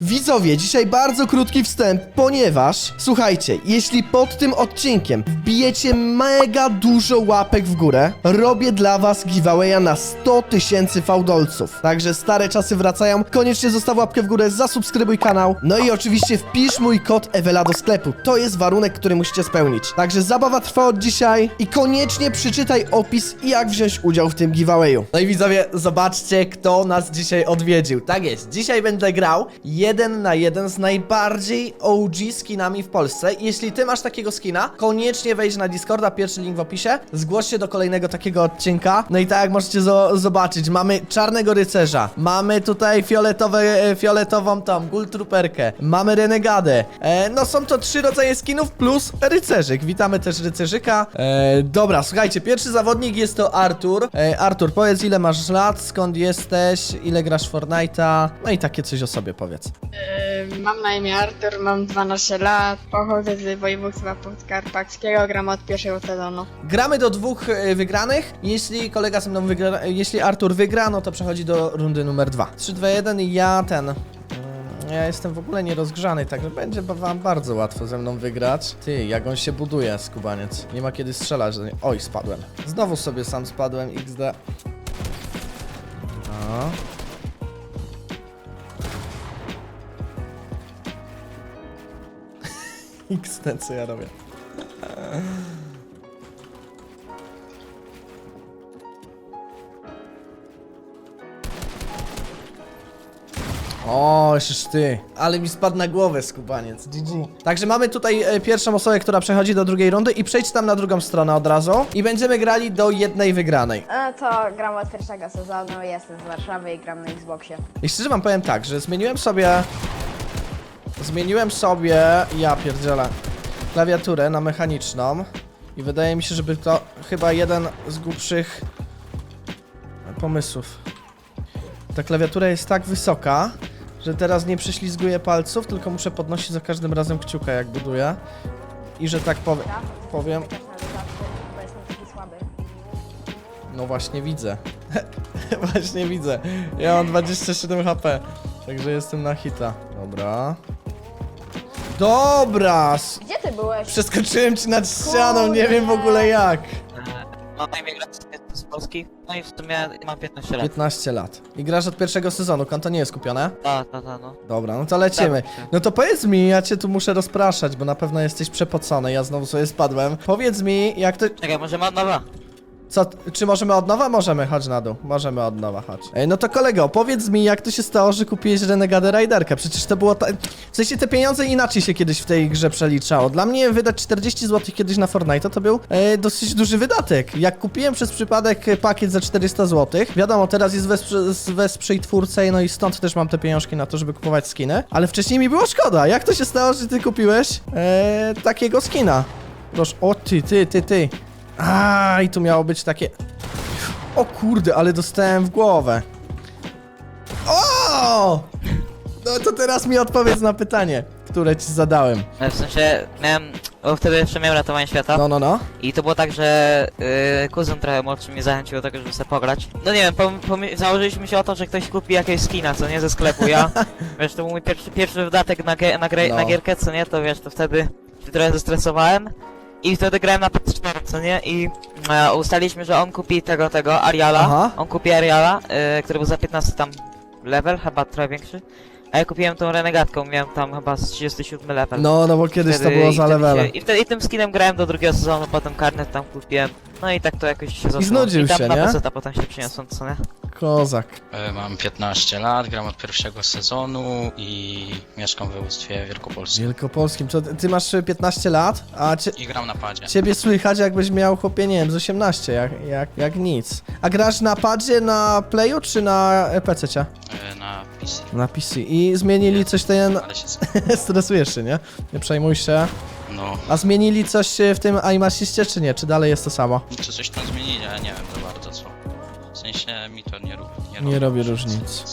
Widzowie, dzisiaj bardzo krótki wstęp, ponieważ, słuchajcie, jeśli pod tym odcinkiem wbijecie mega dużo łapek w górę, robię dla was giveawaya na 100 tysięcy fałdolców. Także stare czasy wracają, koniecznie zostaw łapkę w górę, zasubskrybuj kanał, no i oczywiście wpisz mój kod Ewela do sklepu. To jest warunek, który musicie spełnić. Także zabawa trwa od dzisiaj i koniecznie przeczytaj opis i jak wziąć udział w tym giveawayu. No i widzowie, zobaczcie, kto nas dzisiaj odwiedził. Tak jest, dzisiaj będę grał jeden na jeden z najbardziej OG skinami w Polsce. Jeśli ty masz takiego skina, koniecznie wejdź na Discorda, pierwszy link w opisie, zgłoś się do kolejnego takiego odcinka. No i tak jak możecie zo- zobaczyć, mamy czarnego rycerza, mamy tutaj fioletowe, e, fioletową tą gultruperkę, mamy renegadę. E, no są to trzy rodzaje skinów plus rycerzyk. Witamy też rycerzyka. E, dobra, słuchajcie, pierwszy zawodnik jest to Artur. E, Artur, powiedz ile masz lat, skąd jesteś, ile grasz Fortnite'a, no i takie coś o sobie powiedz. Mam na imię Artur, mam 12 lat, pochodzę z województwa podkarpackiego, gram od pierwszego sezonu. Gramy do dwóch e, wygranych. Jeśli kolega ze mną wygra, e, jeśli Artur wygra, no to przechodzi do rundy numer dwa. 3, 2, 1 i ja ten. mm, Ja jestem w ogóle nierozgrzany, także będzie wam bardzo łatwo ze mną wygrać. Ty, jak on się buduje, skubaniec. Nie ma kiedy strzelać. do Oj, spadłem. Znowu sobie sam spadłem, XD. No. XD, co ja robię? O, jeszcze ty. Ale mi spadł na głowę skubaniec. GG. Także mamy tutaj e, pierwszą osobę, która przechodzi do drugiej rundy i przejdź tam na drugą stronę od razu. I będziemy grali do jednej wygranej. E, To gram od pierwszego sezonu, jestem z Warszawy i gram na Xboxie. I szczerze wam powiem tak, że zmieniłem sobie... Zmieniłem sobie... Ja pierdzielę. Klawiaturę na mechaniczną. I wydaje mi się, żeby to chyba jeden z głupszych pomysłów. Ta klawiatura jest tak wysoka, że teraz nie prześlizguję palców, tylko muszę podnosić za każdym razem kciuka, jak buduję. I że tak powie powiem, no właśnie widzę. właśnie widzę. Ja mam 27 HP, także jestem na hita. Dobra. Dobra! s- Gdzie ty byłeś? Przeskoczyłem ci nad ścianą, nie wiem w ogóle jak. Mam na imię Gracjan, jestem z Polski, no i w sumie mam 15 lat. 15 lat. I grasz od pierwszego sezonu, konto nie jest kupione? Ta, ta, ta, no. Dobra, no to lecimy. Tak. No to powiedz mi, ja cię tu muszę rozpraszać, bo na pewno jesteś przepocony, ja znowu sobie spadłem. Powiedz mi, jak to... Czekaj, może mam nowa? Co, czy możemy od nowa? Możemy, chodź na dół. Możemy od nowa, chodź. Ej, no to kolego, powiedz mi, jak to się stało, że kupiłeś Renegadę Riderkę? Przecież to było ta... W sensie te pieniądze inaczej się kiedyś w tej grze przeliczało. Dla mnie wydać 40 zł kiedyś na Fortnite to był e, dosyć duży wydatek. Jak kupiłem przez przypadek pakiet za 400 zł, wiadomo, teraz jest wesprze, wesprzyj twórcę, no i stąd też mam te pieniążki na to, żeby kupować skiny, ale wcześniej mi było szkoda. Jak to się stało, że ty kupiłeś e, takiego skina? Proszę, o ty, ty, ty, ty. A, i tu miało być takie... O kurde, ale dostałem w głowę. O! No to teraz mi odpowiedz na pytanie, które ci zadałem. E, W sensie, miałem, bo wtedy jeszcze miałem ratowanie świata No, no, no. i to było tak, że yy, kuzyn trochę młodszy mnie zachęcił do tego, żeby sobie pograć. No nie wiem, pom, pom, założyliśmy się o to, że ktoś kupi jakieś skina, co nie, ze sklepu, ja, wiesz, to był mój pierwszy, pierwszy wydatek na, ge, na, grę, No. na gierkę, co nie, to wiesz, to wtedy się trochę zestresowałem. I wtedy grałem na PS4, co nie? I e, ustaliliśmy, że on kupi tego, tego, Ariala. Aha. On kupi Ariala, e, który był za 15 tam level, chyba trochę większy. A ja kupiłem tą renegatką, miałem tam chyba z 37 level. No, no bo kiedyś to Wtedy- było i za wtedy levele. Się, I wtedy i tym skinem grałem do drugiego sezonu, potem karnet tam kupiłem. No i tak to jakoś się zostało. znudził I tam się, na nie? PC potem się przyniosłem, co nie? Kozak. E, Mam 15 lat, gram od pierwszego sezonu i mieszkam w województwie wielkopolskim. Wielkopolskim. To ty masz y, 15 lat, a cie, I gram na padzie. ciebie słychać jakbyś miał chłopie, nie wiem, z 18, jak, jak, jak nic. A grasz na padzie, na playu czy na PC-cie? E, Na PC. Na PC. I zmienili coś ten... Ale się... z- Stresujesz się, nie? Nie przejmuj się. No, A zmienili coś e, w tym iMassiście, czy nie? Czy dalej jest to samo? czy coś tam zmienili, ale nie wiem za bardzo co. W sensie mi to nie robi. Nie robi różnic.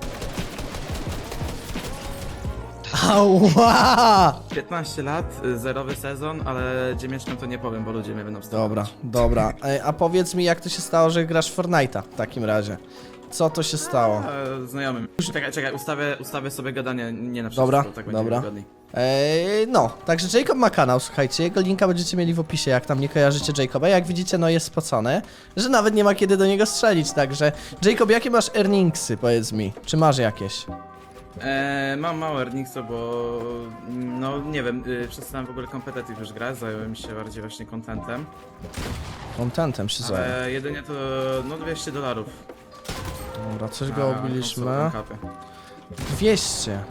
Ała! 15 lat, y, zerowy sezon, ale gdzie mieszkam to nie powiem, bo ludzie mnie będą wstawiać. Dobra, dobra. E, A powiedz mi, jak to się stało, że grasz w Fortnite'a w takim razie? Co to się stało? E, znajomym. Czekaj, czekaj, ustawię, ustawię sobie gadanie nie na wszystko, Dobra, tak będzie dobra. wygodniej. Eee, no, także Jacob ma kanał, słuchajcie, jego linka będziecie mieli w opisie, jak tam nie kojarzycie Jacoba. Jak widzicie, no jest spocony, że nawet nie ma kiedy do niego strzelić, także Jacob, jakie masz earningsy, powiedz mi? Czy masz jakieś? E, mam małe earningsy, bo no nie wiem, y, przestałem w ogóle competitive już grać, zająłem się bardziej właśnie contentem, Contentem się zajął. ale jedynie to no 200 dolarów. Dobra, coś go obiliśmy. konsolę, kapy. 200.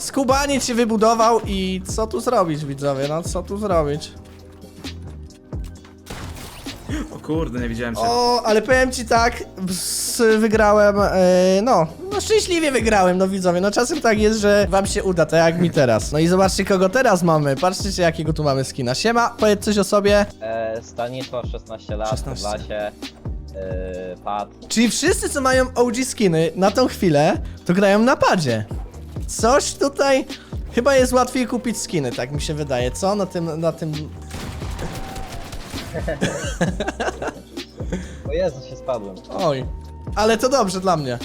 Skubaniec się wybudował i co tu zrobić, widzowie, no co tu zrobić? O kurde, nie widziałem cię. O, ale powiem ci tak, wygrałem, e, no, no szczęśliwie wygrałem, no widzowie, no czasem tak jest, że wam się uda, tak jak mi teraz. No i zobaczcie kogo teraz mamy, patrzcie jakiego tu mamy skina. Siema, powiedz coś o sobie. E, Stanisław, 16 lat, 16. 16. w lasie, e, pad. Czyli wszyscy, co mają OG skiny na tą chwilę, to grają na padzie. Coś tutaj, chyba jest łatwiej kupić skiny, tak mi się wydaje, co? Na tym, na tym... O Jezu, się spadłem. Oj, ale to dobrze dla mnie.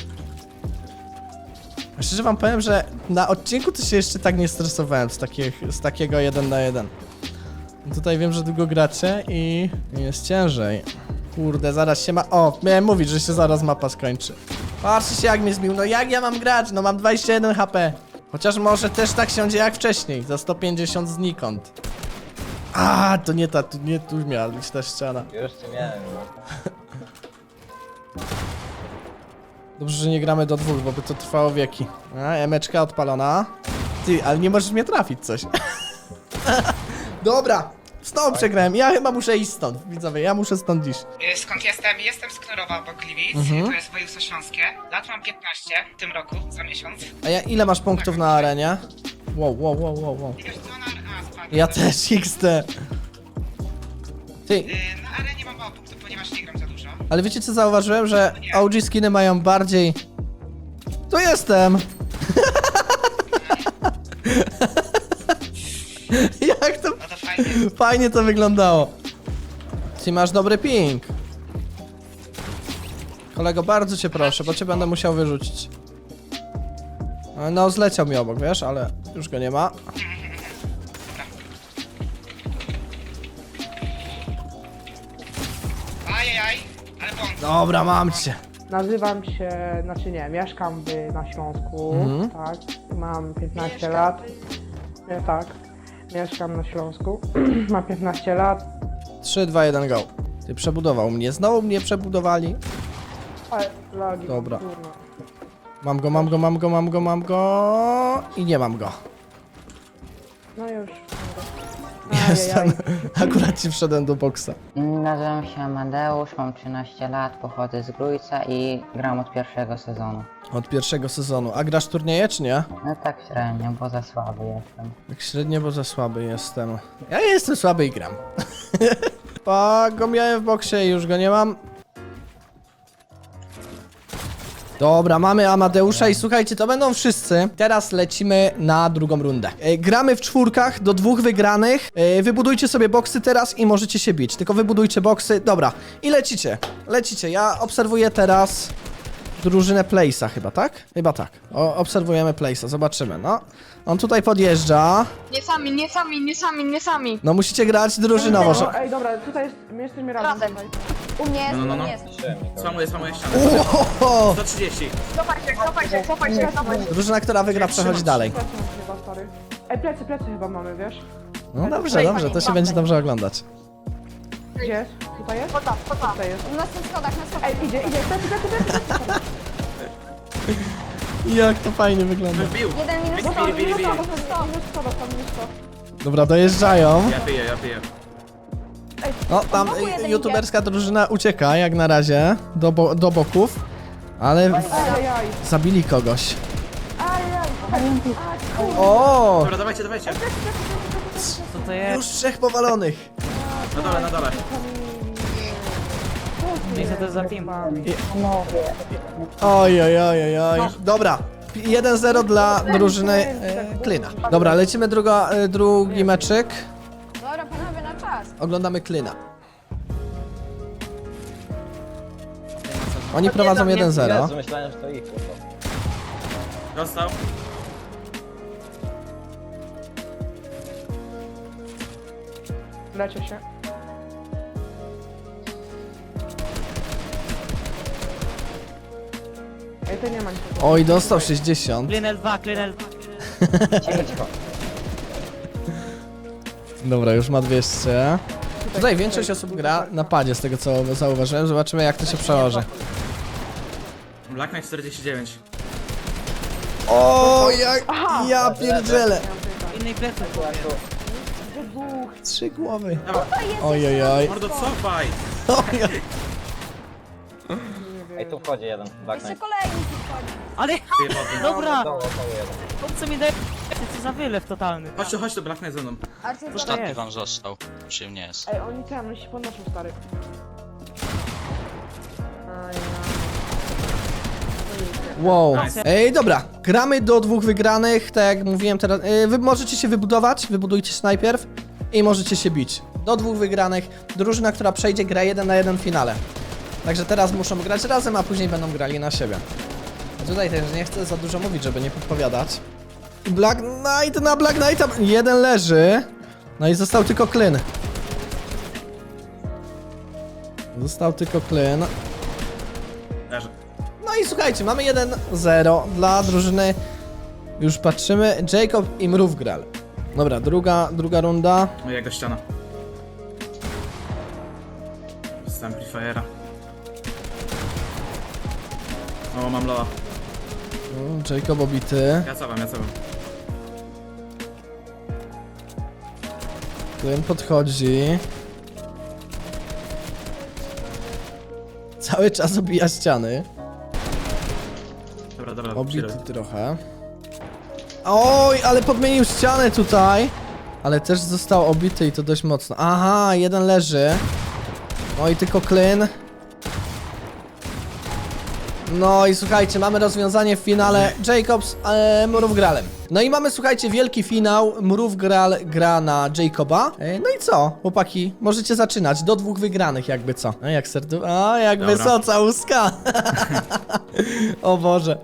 Szczerze wam powiem, że na odcinku to się jeszcze tak nie stresowałem z, takich, z takiego jeden na jeden. Tutaj wiem, że długo gracie i jest ciężej. Kurde, zaraz się ma... O, miałem mówić, że się zaraz mapa skończy. Patrzcie się jak mnie zbił, no jak ja mam grać? No mam 21 HP. Chociaż może też tak się dzieje jak wcześniej, za 150 znikąd. A, to nie ta, tu, nie tu miała być ta ściana. Już cię miałem. No. Dobrze, że nie gramy do dwóch, bo by to trwało wieki. A, emeczka odpalona. Ty, ale nie możesz mnie trafić coś. Dobra, znowu przegrałem. Ja chyba muszę iść stąd, widzowie, ja muszę stąd iść. Y, Skąd jestem? Jestem z Knorowa obok Gliwic, Mhm. to jest województwo śląskie. Lat mam 15 w tym roku, za miesiąc. A ja, ile masz punktów na arenie? Wow, wow, wow, wow, wow. Wiesz co, na, a, spadł. Ja też, XD. Ty, Y, Na arenie mam mało punktów, ponieważ nie gram za dużo. ale wiecie co zauważyłem, że OG skiny mają bardziej... Tu jestem! fajnie. Fajnie to wyglądało. Ty masz dobry ping. Kolego, bardzo cię proszę, bo cię będę musiał wyrzucić. No, zleciał mi obok, wiesz, ale już go nie ma. Ajajaj, ale błąd. Dobra, mam cię. Nazywam się, znaczy nie, mieszkam w, na Śląsku, Mhm. tak, mam 15 lat, nie, tak, mieszkam na Śląsku, mam 15 lat, 3, 2, 1, go. Ty przebudował mnie, znowu mnie przebudowali. ale lagi, Dobra. kurwa. Mam go, mam go, mam go, mam go, mam go. I nie mam go. no już, Jestem. Akurat ci wszedłem do boksa. Nazywam się Amadeusz, mam 13 lat, pochodzę z Grójca i gram od pierwszego sezonu. Od pierwszego sezonu. A grasz turnieje, czy nie? No tak średnio, bo za słaby jestem. Tak średnio, bo za słaby jestem. Ja jestem słaby i gram. Pa, go miałem w boksie i już go nie mam. Dobra, mamy Amadeusza i słuchajcie, to będą wszyscy. Teraz lecimy na drugą rundę. E, gramy w czwórkach do dwóch wygranych. E, wybudujcie sobie boksy teraz i możecie się bić. Tylko wybudujcie boksy. Dobra, i lecicie. Lecicie. Ja obserwuję teraz drużynę Place'a chyba, tak? Chyba tak. O, obserwujemy Place'a, zobaczymy, no. On tutaj podjeżdża. Nie sami, nie sami, nie sami, nie sami. No musicie grać drużynowo, że... No, ej, dobra, tutaj jest, my jesteśmy razem, Razem. tutaj. U mnie jest, No, no, u no. mnie jest. Spamuję, spamuję ścianę. Ohoho! 130. Cofaj się, cofaj się, cofaj się, cofaj się. Drużyna, która wygra, przechodzi dalej. Plecy mamy chyba, stary. Ej, plecy, plecy chyba mamy, wiesz? No dobrze, dobrze, to się będzie dobrze oglądać. Gdzie jest? Tutaj jest? Pota, pota. Tutaj jest. Na tych schodach, na schodach. Ej, idzie, idzie, plecy, plecy, plecy. Jak to fajnie wygląda. Wybił. Jeden minus Bili, bili, minus bili. sto, Minus minus 100, sto. minus 100, dostał minus 100. Dobra, dojeżdżają. Ja piję, ja piję. No, tam y, youtuberska drużyna ucieka, jak na razie, do, bo do boków. Ale Ajajaj. zabili kogoś. O! Dobra, dawajcie, dawajcie. Co to jest? Już trzech powalonych. Na dole, na dole. I co to za team? Oj, oj, oj, oj, oj. Dobra. 1-0 dla drużyny e, Klina. Dobra, lecimy druga, e, drugi meczyk. Oglądamy Klina. Oni prowadzą 1-0. Jezu, myślałem, że to ich kurwa. Dostał. Lecie się. Ej, to nie ma nic. Oj, dostał 60. Klinel 2, Klinel Cicho, cicho. Dobra, już ma 200. Tutaj większość osób gra na padzie, z tego co zauważyłem. Zobaczymy jak to się przełoży. Black Knight 49. O, jak ja pierdzielę. Innej plecy. Trzy głowy. Dawaj. Oj, oj, oj. Mordo, cofaj! Ej, tu wchodzi jeden. Black Jeszcze Knight. kolejny tu wchodzi. Ale dobra, po co mi daje co za wylew totalny. Chodź Black Knight ze mną. Ostatni jest? wam został. Przy mnie jest. Ej, oni tam, oni się podnoszą, stary. Wow. Nice. Ej, dobra. Gramy do dwóch wygranych, tak jak mówiłem teraz. Yy, wy możecie się wybudować, wybudujcie się najpierw i możecie się bić. Do dwóch wygranych. Drużyna, która przejdzie, gra jeden na jeden w finale. Także teraz muszą grać razem, a później będą grali na siebie. Tutaj też nie chcę za dużo mówić, żeby nie podpowiadać. Black Knight na Black Knighta. Jeden leży. No i został tylko Klyn. Został tylko. Leży. No i słuchajcie, mamy 1-0 dla drużyny. Już patrzymy. Jacob i Mrówgral. Dobra, druga, druga runda. No i jego ściana. Z Amplifiera. O, mam loa. O, Jacob obity. Ja cofam, ja cofam. Klyn podchodzi. Cały czas obija ściany. Dobra, dobra, Obity trochę. Oj, ale podmienił ścianę tutaj. Ale też został obity i to dość mocno. Aha, jeden leży. No i tylko Klyn. No i słuchajcie, mamy rozwiązanie w finale Jacobs e, Mrówgralem. No i mamy, słuchajcie, wielki finał. Mrówgral gra na Jacoba. E, no i co, chłopaki, możecie zaczynać. Do dwóch wygranych, jakby co. No jak serdu... A, jak Dobra. wysoca łuska. o Boże.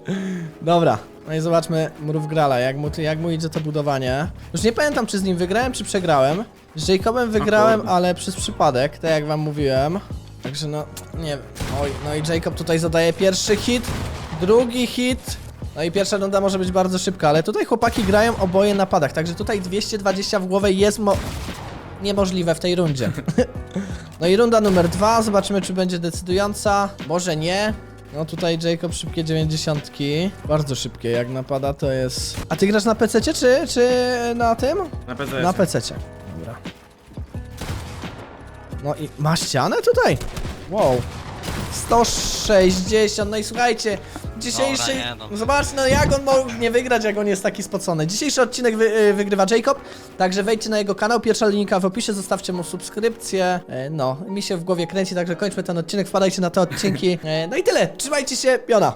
Dobra. No i zobaczmy Mrówgrala, jak mu, jak mu idzie to budowanie. Już nie pamiętam, czy z nim wygrałem, czy przegrałem. Z Jacobem wygrałem, ale przez przypadek, tak jak wam mówiłem. Także no, nie wiem. Oj, no i Jacob tutaj zadaje pierwszy hit, drugi hit. No i pierwsza runda może być bardzo szybka, ale tutaj chłopaki grają oboje na padach, także tutaj 220 w głowę jest mo... niemożliwe w tej rundzie. no i runda numer dwa, zobaczymy czy będzie decydująca. Może nie. No tutaj Jacob szybkie 90. Bardzo szybkie, jak napada to jest... A ty grasz na PC czy, czy na tym? Na PZS. Na PC. Dobra. No i ma ścianę tutaj? Wow. 160, no i słuchajcie, dzisiejszy... Dobra, nie no. Zobaczcie, no jak on mógł nie wygrać, jak on jest taki spocony. Dzisiejszy odcinek wy, y, wygrywa Jacob, także wejdźcie na jego kanał, pierwsza linka w opisie, zostawcie mu subskrypcję. E, No, mi się w głowie kręci, także kończmy ten odcinek, wpadajcie na te odcinki. E, No i tyle, trzymajcie się, piona!